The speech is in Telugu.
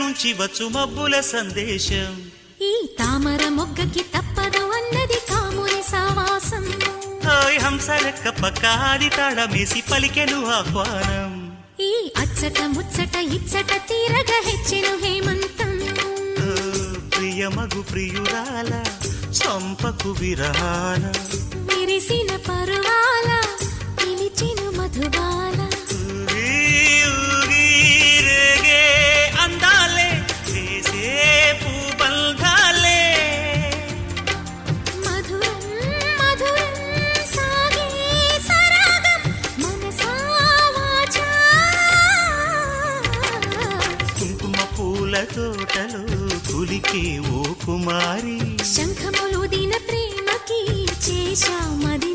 నుంచి వచ్చు మబ్బుల సందేశం. ఈ తామర మొగ్గకి తప్పదు అన్నది కాముని సావాసం. హాయ్ హంసలెక్క పక్కాది తాళమేసి పలికెను ఆహ్వానం. ఈ అచ్చట ముచ్చట ఇచ్చట తీరగ హెచ్చెను హేమంతం. ఓ, ప్రియమగు ప్రియురాల చంపకు విరహాల. విరిసిన పరువాల పిలిచిను మధుబాల. పూల తోటలో కులికే ఓ కుమారి. శంఖములు దిన ప్రేమకి చేశామది.